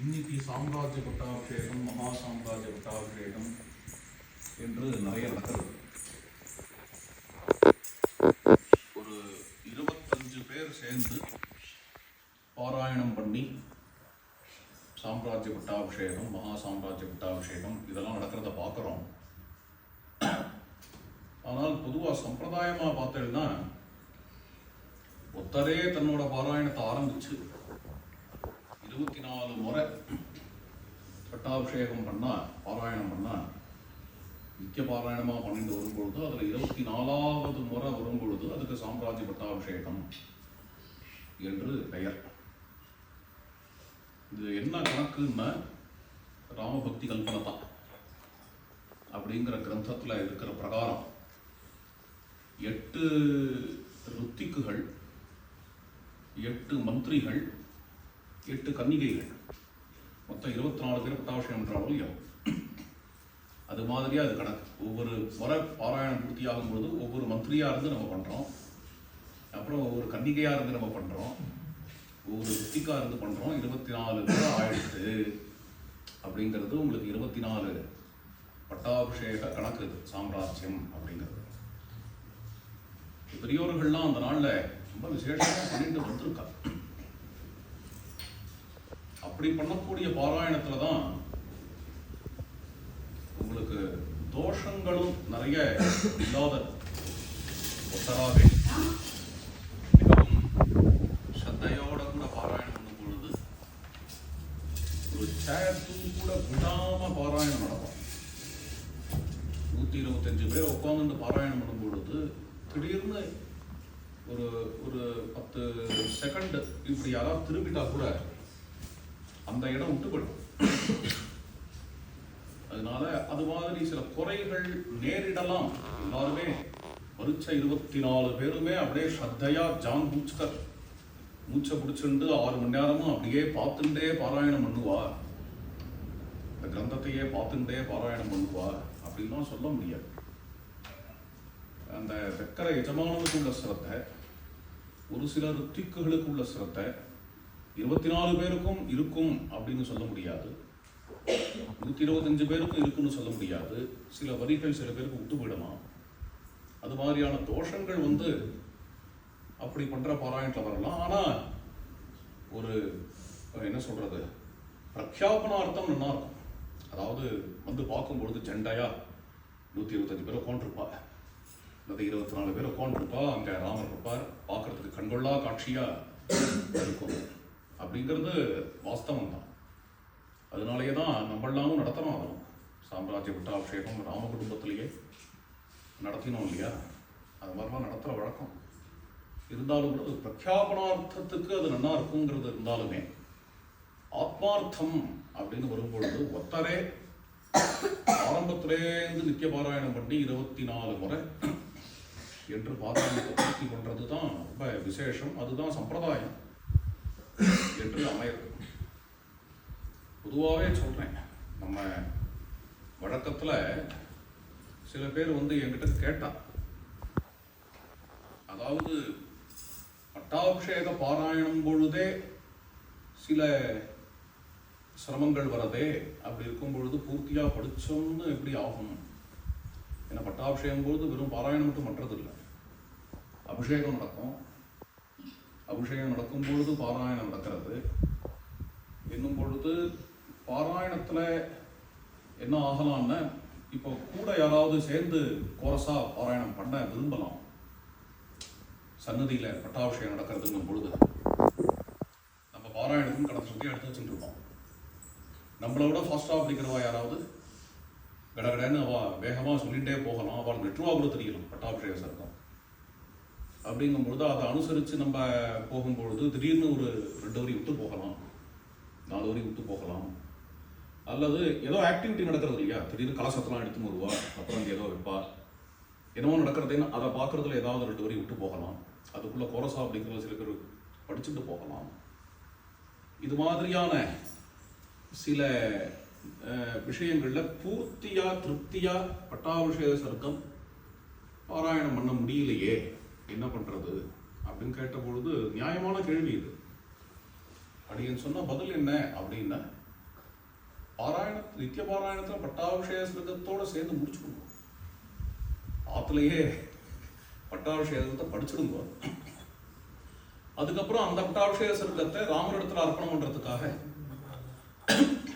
இன்னைக்கு சாம்ராஜ்ய பட்டாபிஷேகம் மகா சாம்ராஜ்ய பட்டாபிஷேகம் என்று நிறைய நடக்கிறது ஒரு இருபத்தஞ்சு பேர் சேர்ந்து பாராயணம் பண்ணி சாம்ராஜ்ய பட்டாபிஷேகம் மகா சாம்ராஜ்ய பட்டாபிஷேகம் இதெல்லாம் நடக்கிறத பார்க்குறோம். ஆனால் பொதுவாக சம்பிரதாயமாக பார்த்ததுன்னா ஒத்தரே தன்னோட பாராயணத்தை ஆரம்பிச்சு இருபத்தி நாலு முறை பட்டாபிஷேகம் பண்ணால் பாராயணம் பண்ணால் நித்திய பாராயணமாக பண்ணிட்டு வரும்பொழுது அதில் இருபத்தி நாலாவது முறை வரும்பொழுது அதுக்கு சாம்ராஜ்ய பட்டாபிஷேகம் என்று பெயர். இது என்ன கணக்குன்னா ராமபக்தி கல்பனதா அப்படிங்கிற கிரந்தத்தில் இருக்கிற பிரகாரம். எட்டு ருத்திக்குகள் எட்டு மந்திரிகள் எட்டு கன்னிகைகள். மொத்தம் இருபத்தி நாலு பேர் பட்டாபிஷேகம் பண்றாங்களோ அது மாதிரியாக அது கணக்கு. ஒவ்வொரு முறை பாராயணம் பூர்த்தியாகும் பொழுது ஒவ்வொரு மந்திரியாக இருந்து நம்ம பண்ணுறோம் அப்புறம் ஒவ்வொரு கன்னிகையாக இருந்து நம்ம பண்ணுறோம் ஒவ்வொரு ருத்திக்கா இருந்து பண்ணுறோம் இருபத்தி நாலு பேர் ஆயிடுத்து அப்படிங்கிறது உங்களுக்கு இருபத்தி நாலு பட்டாபிஷேக கணக்கு இது. சாம்ராஜ்யம் அப்படிங்கிறது. பெரியோர்கள்லாம் அந்த நாளில் ரொம்ப விசேஷமாக பண்ணிட்டு வந்திருக்காங்க அப்படி பண்ணக்கூடிய பாராயணத்துல தான் உங்களுக்கு தோஷங்களும் நிறைய இல்லாத ஒத்தராகவே மிகவும் சத்தையோட கூட பாராயணம் பண்ணும் பொழுது ஒரு சேரத்தும் கூட விடாம பாராயணம் நடக்கும். நூத்தி இருபத்தஞ்சு பேர் உட்காந்து பாராயணம் பண்ணும் பொழுது திடீர்னு ஒரு ஒரு பத்து செகண்ட் இப்படி யாராவது திரும்பிட்டா கூட அந்த இடம் விட்டு போயிடும் அதனால அது மாதிரி சில குறைகள் நேரிடலாம். எல்லாருமே பரிச்ச இருபத்தி நாலு பேருமே அப்படியே ஸ்ரத்தையா ஜான் பூச்கர் மூச்சை பிடிச்சிண்டு ஆறு மணி நேரமும் அப்படியே பார்த்துட்டே பாராயணம் பண்ணுவா இந்த கிரந்தத்தையே பார்த்துட்டே பாராயணம் பண்ணுவா அப்படின்லாம் சொல்ல முடியாது. அந்த வெக்கரை எஜமானனுக்கு உள்ள சிரத்தை ஒரு சில ருத்திக்குகளுக்கு உள்ள சிரத்தை இருபத்தி நாலு பேருக்கும் இருக்கும் அப்படின்னு சொல்ல முடியாது. நூற்றி இருபத்தஞ்சு பேருக்கும் இருக்குன்னு சொல்ல முடியாது. சில வரிகள் சில பேருக்கு விட்டு போயிடலாம் அது மாதிரியான தோஷங்கள் வந்து அப்படி பண்ணுற பாராயணத்தில் வரலாம். ஆனால் ஒரு என்ன சொல்கிறது பிரக்யாபனார்த்தம் நல்லா இருக்கும். அதாவது வந்து பார்க்கும்பொழுது ஜெண்டையாக நூற்றி இருபத்தஞ்சு பேர் உட்காந்துருப்பா அல்லது இருபத்தி நாலு பேர் உட்காந்துருப்பா அங்கே ராமர் இருப்பார். பார்க்கறதுக்கு கண்கொள்ளா காட்சியாக இருக்கும். அப்படிங்கிறது வாஸ்தவம் தான் அதனாலேயே தான் நம்மளாமும் நடத்துகிறோம் அதுவும் சாம்ராஜ்ய பட்டாபிஷேகம் ராம குடும்பத்திலேயே நடத்தினோம் இல்லையா? அது மாதிரிலாம் நடத்துகிற வழக்கம். இருந்தாலும் கூட அது பிரக்யாபனார்த்தத்துக்கு அது நல்லா இருக்குங்கிறது இருந்தாலுமே ஆத்மார்த்தம் அப்படின்னு வரும்பொழுது ஒத்தரே ஆரம்பத்திலேருந்து நித்திய பாராயணம் பண்ணி இருபத்தி நாலு முறை என்று பாராயணத்தை பூர்த்தி பண்ணுறது தான் ரொம்ப விசேஷம். அதுதான் சம்பிரதாயம். என்று அமையிறது. பொதுவாகவே சொல்கிறேன் நம்ம வழக்கத்தில் சில பேர் வந்து என்கிட்ட கேட்டா அதாவது பட்டாபிஷேக பாராயணம் பொழுதே சில சிரமங்கள் வரதே அப்படி இருக்கும் பொழுது பூர்த்தியாக படிச்சோம்னு எப்படி ஆகும் ஏன்னா பட்டாபிஷேகம் பொழுது வெறும் பாராயணம் மட்டும் பண்றது இல்லை அபிஷேகம் நடக்கும். அபிஷேகம் நடக்கும் பொழுது பாராயணம் நடக்கிறது. என்னும் பொழுது பாராயணத்தில் என்ன ஆகலாம்னா இப்போ கூட யாராவது சேர்ந்து கோரஸா பாராயணம் பண்ண விரும்பலாம். சன்னதியில் பட்டாபிஷேகம் நடக்கிறதுங்கும் பொழுது. நம்ம பாராயணத்துக்கும் கடந்த சுற்றி எடுத்து வச்சுட்டு இருக்கோம் நம்மளை விட ஃபாஸ்ட்டாக படிக்கிறவா யாராவது? கடகடன்னு அவள் வேகமாக சொல்லிகிட்டே போகலாம். அவள் நெட்ருவா கூட தெரியலாம் பட்டாபிஷேக சர்க்கம். அப்படிங்கும்பொழுது அதை அனுசரித்து நம்ம போகும்பொழுது திடீர்னு ஒரு ரெண்டு வரி விட்டு போகலாம். நாலு வரி விட்டு போகலாம். அல்லது ஏதோ ஆக்டிவிட்டி நடக்கிறது இல்லையா? திடீர்னு கலசத்தெல்லாம் எடுத்துன்னு வருவா அப்புறம் அங்கே ஏதோ வைப்பா. என்னவோ நடக்கிறதுன்னு அதை பார்க்குறதுல ஏதாவது ரெண்டு வரி விட்டு போகலாம். அதுக்குள்ளே கோரசா அப்படிங்கிறத சில பேர் படிச்சுட்டு போகலாம். இது மாதிரியான சில விஷயங்களில் பூர்த்தியாக திருப்தியாக பட்டாபிஷேக சர்க்கம் பாராயணம் பண்ண முடியலையே என்ன பண்றது அப்படின்னு கேட்ட பொழுது நியாயமான கேள்வி இது. அப்படின்னு சொன்ன பதில் என்ன அப்படின்னா பாராயண நித்திய பாராயணத்துல பட்டாபிஷேக ஸ்மிருதத்தோடு சேர்ந்து முடிச்சுடுங்க ஆத்துலயே பட்டாபிஷேகத்தை படிச்சிடுங்க. அதுக்கப்புறம் அந்த பட்டாபிஷேக சிரகத்தை ராமரிடத்தில் அர்ப்பணம் பண்றதுக்காக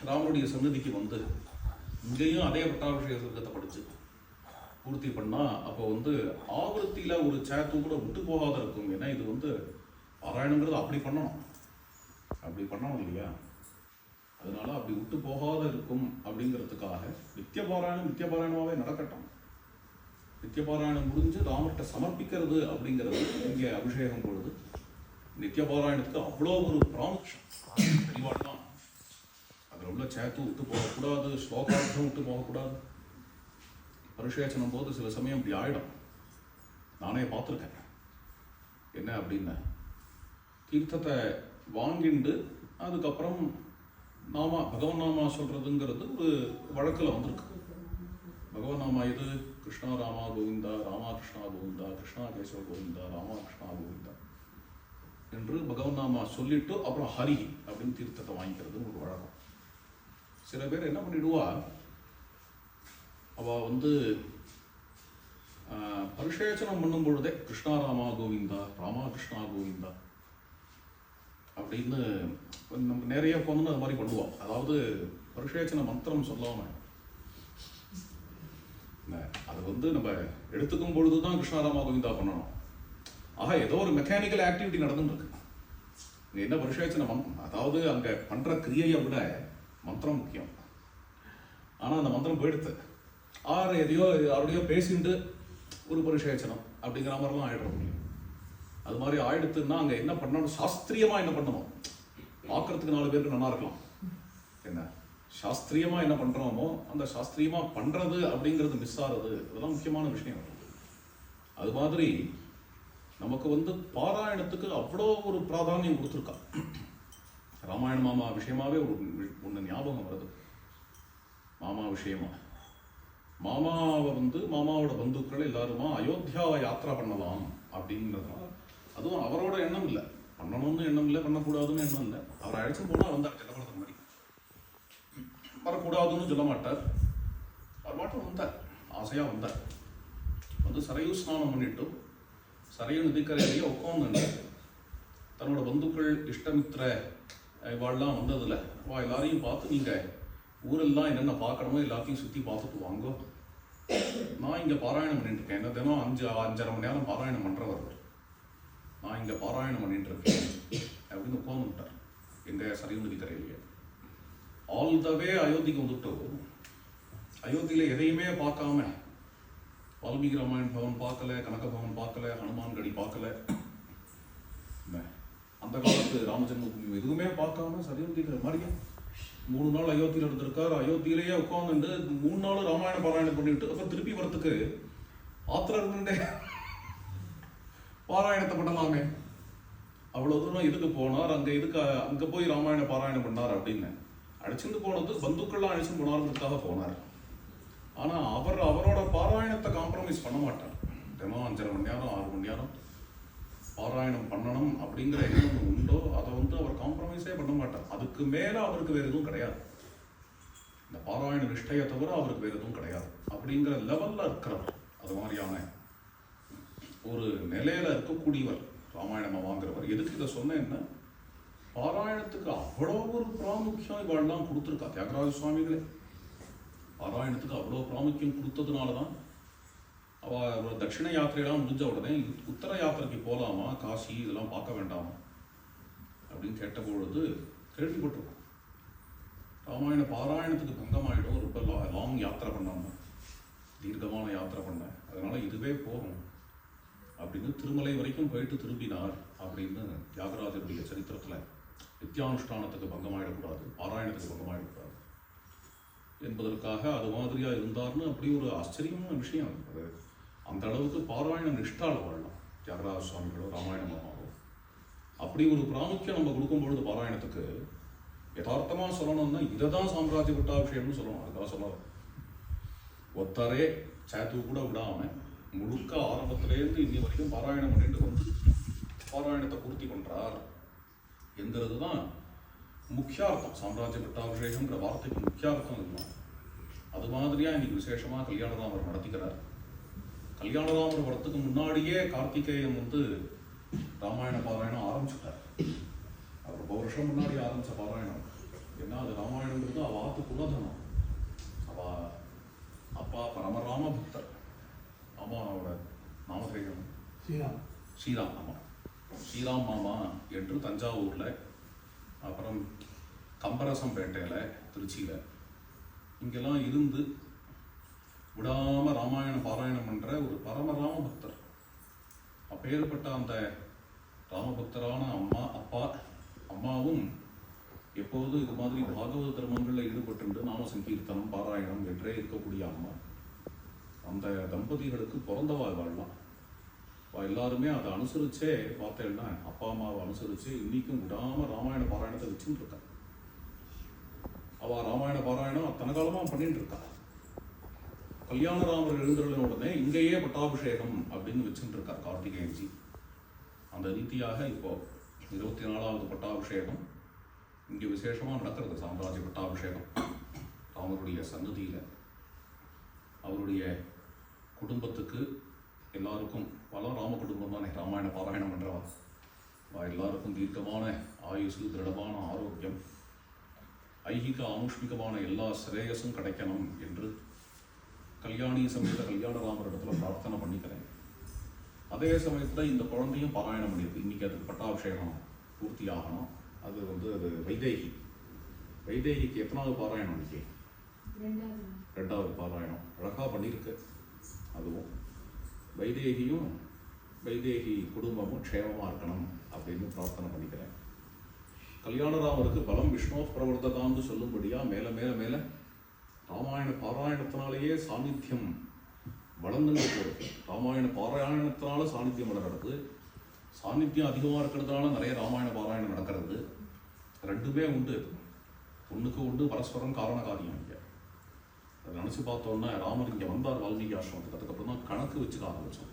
ராமருடைய சன்னதிக்கு வந்து இங்கேயும் அதே பட்டாபிஷேக சிரகத்தை படிச்சு பூர்த்தி பண்ணால் அப்போ வந்து ஆவருத்தியில் ஒரு சேத்து கூட விட்டு போகாத இருக்கும். ஏன்னா இது வந்து பாராயணங்கிறது அப்படி பண்ணணும். அப்படி பண்ணணும் இல்லையா? அதனால அப்படி விட்டு போகாத இருக்கும் அப்படிங்கிறதுக்காக நித்திய பாராயணம் நித்திய பாராயணமாகவே நடக்கட்டும். நித்திய பாராயணம் முடிஞ்சு ராமர்கிட்ட சமர்ப்பிக்கிறது அப்படிங்கிறது இங்கே அபிஷேகம் பொழுது நித்திய பாராயணத்துக்கு அவ்வளோ ஒரு பிராமுக்கியம் தெளிவாட்டான் அதில் உள்ள சேத்து விட்டு போகக்கூடாது ஸ்லோகார்த்தம் விட்டு போகக்கூடாது. பரிசேச்சனம் போது சில சமயம் இப்படி ஆயிடும். நானே பார்த்துருக்கேன். என்ன அப்படின்னா தீர்த்தத்தை வாங்கிண்டு அதுக்கப்புறம் நாமா பகவன் நாமா சொல்கிறதுங்கிறது ஒரு வழக்கில் வந்திருக்கு. பகவன் நாமா இது கிருஷ்ணா ராமா கோவிந்தா ராமா கிருஷ்ணா கோவிந்தா கிருஷ்ணா கேசவ கோவிந்தா ராமா கிருஷ்ணா கோவிந்தா என்று பகவன் நாமா சொல்லிட்டு அப்புறம் ஹரி அப்படின்னு தீர்த்தத்தை வாங்கிக்கிறது ஒரு வழக்கம். சில பேர் என்ன பண்ணிடுவா அவள் வந்து பரிசேச்சனம் பண்ணும் பொழுதே கிருஷ்ணா ராமா கோவிந்தா ராமா கிருஷ்ணா கோவிந்தா அப்படின்னு நம்ம நிறைய உட்காந்து அது மாதிரி பண்ணுவோம் அதாவது பரிசேச்சன மந்திரம் சொல்லாம. அது வந்து நம்ம எடுத்துக்கும் பொழுது தான் கிருஷ்ணாராமா கோவிந்தா பண்ணணும். ஆக ஏதோ ஒரு மெக்கானிக்கல் ஆக்டிவிட்டி நடந்துட்டு இருக்கு என்ன பரிசேச்சன அதாவது அங்கே பண்ணுற கிரியையை விட மந்திரம் முக்கியம். ஆனால் அந்த மந்திரம் போயிடுத்து ஆறு எதையோ யாரோடையோ பேசிட்டு ஒரு பரிசேச்சனம் அப்படிங்கிற மாதிரிலாம் ஆயிடுற அது மாதிரி ஆயிடுத்துன்னா அங்கே என்ன பண்ணணும்? சாஸ்திரியமாக என்ன பண்ணணும்? பார்க்கறதுக்கு நாலு பேருக்கு நல்லா இருக்கலாம். என்ன? சாஸ்திரியமாக என்ன பண்ணுறோமோ அந்த சாஸ்திரியமாக பண்ணுறது அப்படிங்கிறது மிஸ் ஆகிறது இதெல்லாம் முக்கியமான விஷயம். அது மாதிரி நமக்கு வந்து பாராயணத்துக்கு அவ்வளோ ஒரு பிராதானியம் கொடுத்துருக்கா. ராமாயண மாமா விஷயமாவே ஒரு ஒன்று ஞாபகம் வருது. மாமா விஷயமா. மாமாவை வந்து மாமாவோட பந்துக்கள் எல்லாருமா அயோத்தியாவை யாத்திரா பண்ணலாம் அப்படின்றதுனால அதுவும் அவரோட எண்ணம் இல்லை. பண்ணணும்னு எண்ணம் இல்லை பண்ணக்கூடாதுன்னு எண்ணம் இல்லை. அவரை அழைச்சு போனால் வந்தார் ஜலபரதன் மாதிரி வரக்கூடாதுன்னு சொல்ல மாட்டார். அவர் மாட்டம் வந்தார். ஆசையாக வந்தார். வந்து சரையு ஸ்நானம் பண்ணிட்டு சரையு நதிக்கரையிலேயே உட்காந்து தன்னோட பந்துக்கள் இஷ்டமித்திர இவாள்லாம் வந்ததில் வா எல்லாரையும் பார்த்து நீங்கள் ஊரெல்லாம் என்னென்ன பார்க்கணுமோ எல்லாத்தையும் சுற்றி பார்த்துட்டு வாங்க. நான் இங்கே பாராயணம் பண்ணிட்டு இருக்கேன். என்ன தினம் அஞ்சு அஞ்சரை மணி நேரம் பாராயணம் பண்ணுறவர் நான் இங்கே பாராயணம் பண்ணிட்டு இருக்கேன். அப்படின்னு உட்காந்துட்டார் எங்கள் சரியுந்தி தரையிலேயே. ஆல் த வே அயோத்திக்கு வந்துட்டு. அயோத்தியில் எதையுமே பார்க்காம வால்மீகி ராமாயண் பவன் பார்க்கல கனக பவன் பார்க்கல ஹனுமான் கடி பார்க்கல. அந்த காலத்து ராமஜன்மபூமி எதுவுமே பார்க்காம சரியந்திக்கிற மாதிரியே மூணு நாள் அயோத்தியில் இருந்திருக்கார் அயோத்தியிலேயே உட்காந்துட்டு மூணு நாள் ராமாயண பாராயணம் பண்ணிட்டு அப்புறம் திருப்பி வரத்துக்கு ஆத்திர இருந்துட்டே பாராயணத்தை பண்ணலாமே. அவ்வளவு தூரம் இதுக்கு போனார்? அங்க இதுக்கு அங்க போய் ராமாயண பாராயணம் பண்ணார் அப்படின்னு. அழைச்சிட்டு போனது பந்துக்கள்லாம் அழைச்சிட்டு போனாருங்கிறதுக்காக போனார். ஆனா அவர் அவரோட பாராயணத்தை காம்ப்ரமைஸ் பண்ண மாட்டார். தினம் அஞ்சரை மணி நேரம் ஆறு மணி நேரம் பாராயணம் பண்ணணும் அப்படிங்கிற எண்ணம் உண்டோ அதை வந்து பண்ண மாட்டார் அதுக்கு மேல அவருக்கு வேறு எதுவும் கிடையாது. இந்த பாராயண நிஷ்டையை தவிர அவருக்கு வேறு எதுவும் கிடையாது. அப்படிங்கிற லெவல்ல இருக்கிறவர் அது மாதிரியான ஒரு நிலையில இருக்கக்கூடியவர் ராமாயணமா வாங்குறவர். எதுக்கு இதை சொன்னேன்னா பாராயணத்துக்கு அவ்வளோ ஒரு பிராமுக்கியம் இவாள்லாம் கொடுத்துருக்கா. தியாகராஜ சுவாமிகளே. பாராயணத்துக்கு அவ்வளோ பிராமுக்கியம் கொடுத்ததுனால தான் அவள் ஒரு தட்சிண யாத்திரையெல்லாம் முடிஞ்ச உடனே உத்தர யாத்திரைக்கு போகலாமா காசி இதெல்லாம் பார்க்க வேண்டாமா? அப்படின்னு கேட்டபொழுது கேள்விப்பட்டிருக்கோம். ராமாயண பாராயணத்துக்கு பங்கமாயிடும் ரொம்ப லா- லாங் யாத்திரை பண்ணாம. தீர்க்கமான யாத்திரை பண்ணேன். அதனால் இதுவே போகும் அப்படின்னு திருமலை வரைக்கும் போயிட்டு திரும்பினார் அப்படின்னு தியாகராஜருடைய சரித்திரத்தில் நித்தியானுஷ்டானத்துக்கு பங்கமாயிடக்கூடாது பாராயணத்துக்கு பங்கமாயிடக்கூடாது என்பதற்காக அது மாதிரியா இருந்தார்னு அப்படி ஒரு ஆச்சரியமான விஷயம். அது அந்த அளவுக்கு பாராயண நிஷ்டால வாழலாம். தியாகராஜ சுவாமிகளோ ராமாயண அப்படி ஒரு பிராமுக்கியம் நம்ம கொடுக்கும் பொழுது பாராயணத்துக்கு யதார்த்தமாக சொல்லணும்னா இதை தான் சாம்ராஜ்ய பட்டாபிஷேகம்னு சொல்லணும். அதுக்காக சொல்லலாம் ஒத்தரே சேத்து கூட விடாம முழுக்க ஆரம்பத்திலேருந்து இன்னி வரைக்கும் பாராயணம் பண்ணிட்டு வந்து பாராயணத்தை பூர்த்தி பண்ணுறார் என்கிறது தான் முக்கியார்த்தம். சாம்ராஜ்ய பட்டாபிஷேகம்ன்ற வார்த்தைக்கு முக்கியார்த்தம் இருக்கும் அது மாதிரியாக இன்னைக்கு விசேஷமாக கல்யாணராமர் நடத்திக்கிறார். கல்யாணராமர் வரத்துக்கு முன்னாடியே கார்த்திகேயன் வந்து ராமாயண பாராயணம் ஆரம்பிச்சுட்டார். அவர் ரொம்ப வருஷம் முன்னாடி ஆரம்பிச்ச பாராயணம். ஏன்னா அது ராமாயணங்கிறது அவ ஆத்து குலதனம் அவ அப்பா பரமராம பக்தர் அம்மாவோட நாமதேயம் ஸ்ரீராம். ஸ்ரீராம் மாமா ஸ்ரீராம் மாமா என்று தஞ்சாவூர்ல அப்புறம் கம்பரசம்பேட்டையில திருச்சியில. இங்கெல்லாம் இருந்து விடாம ராமாயண பாராயணம் பண்ற ஒரு பரமராம பக்தர் அப்பேற்பட்ட அந்த ராமபக்தரான அம்மா அப்பா அம்மாவும் எப்போதும் இது மாதிரி பாகவத தர்மங்களில் ஈடுபட்டு நாம சங்கீர்த்தனம் பாராயணம் என்றே இருக்கக்கூடிய அம்மா. அந்த தம்பதிகளுக்கு பிறந்தவா வாழலாம் எல்லாருமே அதை அனுசரிச்சே பார்த்தேன்னா அப்பா அம்மாவை அனுசரிச்சு இன்னைக்கும் விடாம ராமாயண பாராயணத்தை வச்சுட்டு இருக்கா. அவ ராமாயண பாராயணம் அத்தனை காலமா பண்ணிட்டு இருக்கா. கல்யாணராமர் எழுந்தருளின உடனே இங்கேயே பட்டாபிஷேகம் அப்படின்னு வச்சுட்டு இருக்கார் கார்த்திகேயன்ஜி. அந்த ரீதியாக இப்போ இருபத்தி நாலாவது பட்டாபிஷேகம் இங்கே விசேஷமாக நடக்கிறது சாம்ராஜ்ய பட்டாபிஷேகம் அவருடைய சன்னதியில் அவருடைய குடும்பத்துக்கு எல்லாருக்கும் பல ராம குடும்பம் தானே ராமாயண பாராயணம் பண்ணுறவா எல்லாருக்கும் தீர்க்கமான ஆயுசு திருடமான ஆரோக்கியம் ஐகிக ஆமுஷ்மிகமான எல்லா சிரேயஸும் கிடைக்கணும் என்று கல்யாணி சமேத கல்யாண இடத்துல பிரார்த்தனை பண்ணிக்கிறேன் அதே சமயத்துல இந்த குழந்தையும் பாராயணம் பண்ணியிருக்கு இன்னைக்கு அதுக்கு பட்டாபிஷேகம் பூர்த்தி ஆகணும் அது வந்து அது வைதேகி. வைதேகிக்கு எத்தனாவது பாராயணம் இன்னைக்கு? ரெண்டாவது பாராயணம். அழகா பண்ணியிருக்கு அதுவும் வைதேகியும் வைதேகி குடும்பமும் க்ஷேமமா இருக்கணும் அப்படின்னு பிரார்த்தனை பண்ணிக்கிறேன். கல்யாணராமருக்கு பலம் விஷ்ணு பிரவர்த்தகான்னு சொல்லும்படியா மேல மேல மேல ராமாயண பாராயணத்தினாலேயே சாநித்தியம் வளர்ந்துட்டு போகுது ராமாயண பாராயணத்தினால சாநித்தியம் நடக்கிறது சாநித்தியம் அதிகமாக இருக்கிறதுனால நிறைய ராமாயண பாராயணம் நடக்கிறது ரெண்டுமே உண்டு ஒண்ணுக்கு உண்டு பரஸ்பரம் காரண காரியம் இங்கே அதை நினச்சி பார்த்தோன்னா ராமர் இங்கே வந்தார் வால்மீகி ஆசிரமத்துக்கு அதுக்கப்புறம் தான் கணக்கு வச்சுக்க ஆரம்பித்தோம்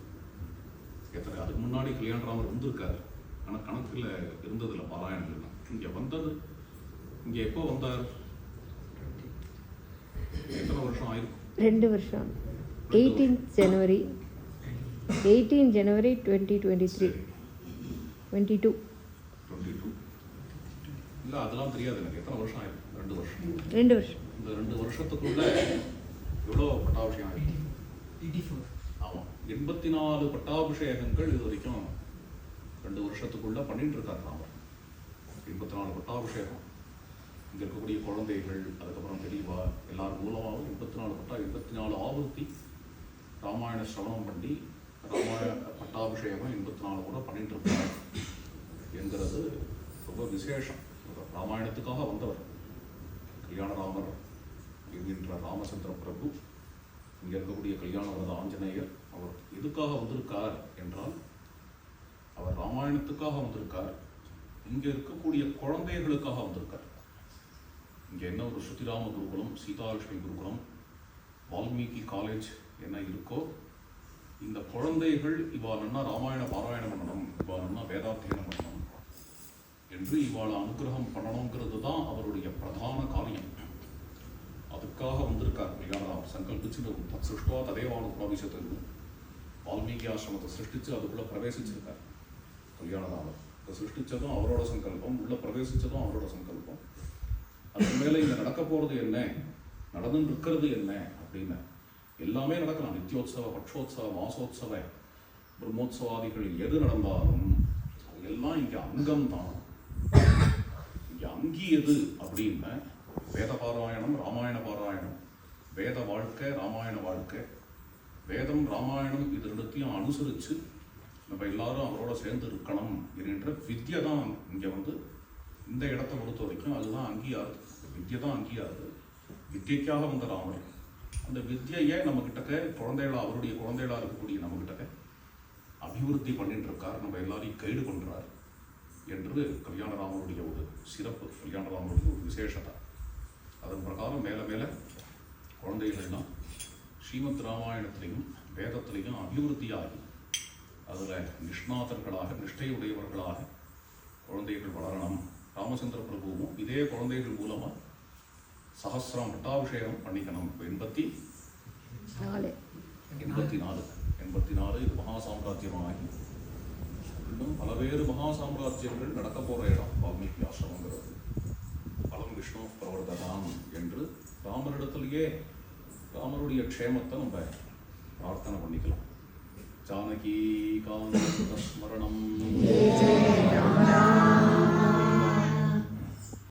எத்தனை அதுக்கு முன்னாடி கல்யாண ராமர் இருந்திருக்காரு ஆனால் கணக்கில் இருந்ததில்ல பாராயணங்கள் இங்கே வந்தது இங்கே எப்போ வந்தார் எத்தனை வருஷம் ஆயிருக்கும் ரெண்டு வருஷம் எயிட்டீன் ஜனவரி எயிட்டீன் ஜனவரி twenty twenty three twenty two twenty two இல்லை அதெல்லாம் தெரியாது எனக்கு. எத்தனை வருஷம் ஆயிருக்கும் ரெண்டு வருஷம். ரெண்டு வருஷம். இந்த ரெண்டு வருஷத்துக்குள்ள எவ்வளோ பட்டாபிஷேகம் ஆயிருக்கு? ஆமாம் எண்பத்தி நாலு பட்டாபிஷேகங்கள் இது வரைக்கும் ரெண்டு வருஷத்துக்குள்ள பண்ணிட்டு இருக்காரு ராமர் எண்பத்தி நாலு பட்டாபிஷேகம். இங்க இருக்கக்கூடிய குழந்தைகள் அதுக்கப்புறம் பெரியவா எல்லார் மூலமாகவும் எண்பத்தி நாலு பட்டா எண்பத்தி நாலு ஆவர்த்தி ராமாயண சிரவணம் பண்ணி ராமாயண பட்டாபிஷேகம் எண்பத்தி நாலு கூட பண்ணிட்டு இருக்காரு என்கிறது ரொம்ப விசேஷம். ராமாயணத்துக்காக வந்தவர் கல்யாணராமர் என்கின்ற ராமச்சந்திர பிரபு. இங்கே இருக்கக்கூடிய கல்யாணவரத ஆஞ்சநேயர். அவர் எதுக்காக வந்திருக்கார் என்றால் அவர் ராமாயணத்துக்காக வந்திருக்கார். இங்கே இருக்கக்கூடிய குழந்தைகளுக்காக வந்திருக்கார். இங்கே என்ன ஒரு ஸ்ருதிராம குருகுலம் சீதாலட்சுமி குருகுலம் வால்மீகி காலேஜ் என்ன இருக்கோ இந்த குழந்தைகள் இவாளன்னா ராமாயண பாராயணம் பண்ணணும் இவ்வாறுன்னா வேதாத்தியனம் பண்ணணும் என்று இவாளை அனுகிரகம் பண்ணணுங்கிறது தான் அவருடைய பிரதான காரியம். அதுக்காக வந்திருக்கார் கல்யாணராமர் சங்கல்பிச்சு சிருஷ்டுவா ததேவானு பிரவேசத்து வால்மீகி ஆசிரமத்தை சிருஷ்டிச்சு அதுக்குள்ளே பிரவேசிச்சிருக்கார் கல்யாணதாமர் அதை சிருஷ்டிச்சதும் அவரோட சங்கல்பம் உள்ளே பிரவேசித்ததும் அவரோட சங்கல்பம். அதுக்கு மேலே இங்கே நடக்க போகிறது என்ன? நடந்துட்டு இருக்கிறது என்ன? அப்படின்னு எல்லாமே நடக்கலாம். நித்தியோத்சவ பட்சோத்சவ மாசோத்சவ பிரம்மோத்சவாதிகள் எது நடந்தாலும் அது எல்லாம் இங்கே அங்கம் தான் இங்கே அங்கி எது அப்படின்னா வேத பாராயணம் ராமாயண பாராயணம். வேத வாழ்க்கை ராமாயண வாழ்க்கை. வேதம் ராமாயணம் இது ரெண்டுத்தையும் அனுசரித்து நம்ம எல்லாரும் அவரோட சேர்ந்து இருக்கணும் என்கின்ற வித்யை தான் இங்கே வந்து இந்த இடத்தை பொறுத்த வரைக்கும். அதுதான் அங்கீகாரம். வித்யை தான் அங்கீகாரம். வித்யைக்காக வந்த ராமர் அந்த வித்தியையே நம்ம கிட்டக்க அவருடைய குழந்தைகளாக இருக்கக்கூடிய நம்ம கிட்டக்க அபிவிருத்தி பண்ணிட்டு இருக்கார். நம்ம எல்லாரையும் கைடு பண்ணுறார் என்று கல்யாணராமருடைய ஒரு சிறப்பு கல்யாணராமருடைய ஒரு விசேஷத்தை அதன் பிரகாரம் மேலே மேலே குழந்தைகள்லாம் ஸ்ரீமத் ராமாயணத்திலையும் வேதத்திலையும் அபிவிருத்தியாகி அதில் நிஷ்ணாதர்களாக நிஷ்டையுடையவர்களாக குழந்தைகள் வளரணும். ராமச்சந்திர பிரபுவும் இதே குழந்தைகள் மூலமாக சஹஸ்ரம் பட்டாபிஷேகம் பண்ணிக்கணும். இப்போ எண்பத்தி நாலு. எண்பத்தி நாலு எண்பத்தி நாலு இது மகா சாம்ராஜ்யமாகி இன்னும் பலவேறு மகா சாம்ராஜ்யங்கள் நடக்க போற இடம் வால்மீகி ஆசிரமங்கிறது. பலம் விஷ்ணு பிரவர்த்ததாம் என்று ராமரிடத்திலேயே ராமருடைய க்ஷேமத்தை நம்ம பிரார்த்தனை பண்ணிக்கலாம். ஜானகி காந்த ஸ்மரணம்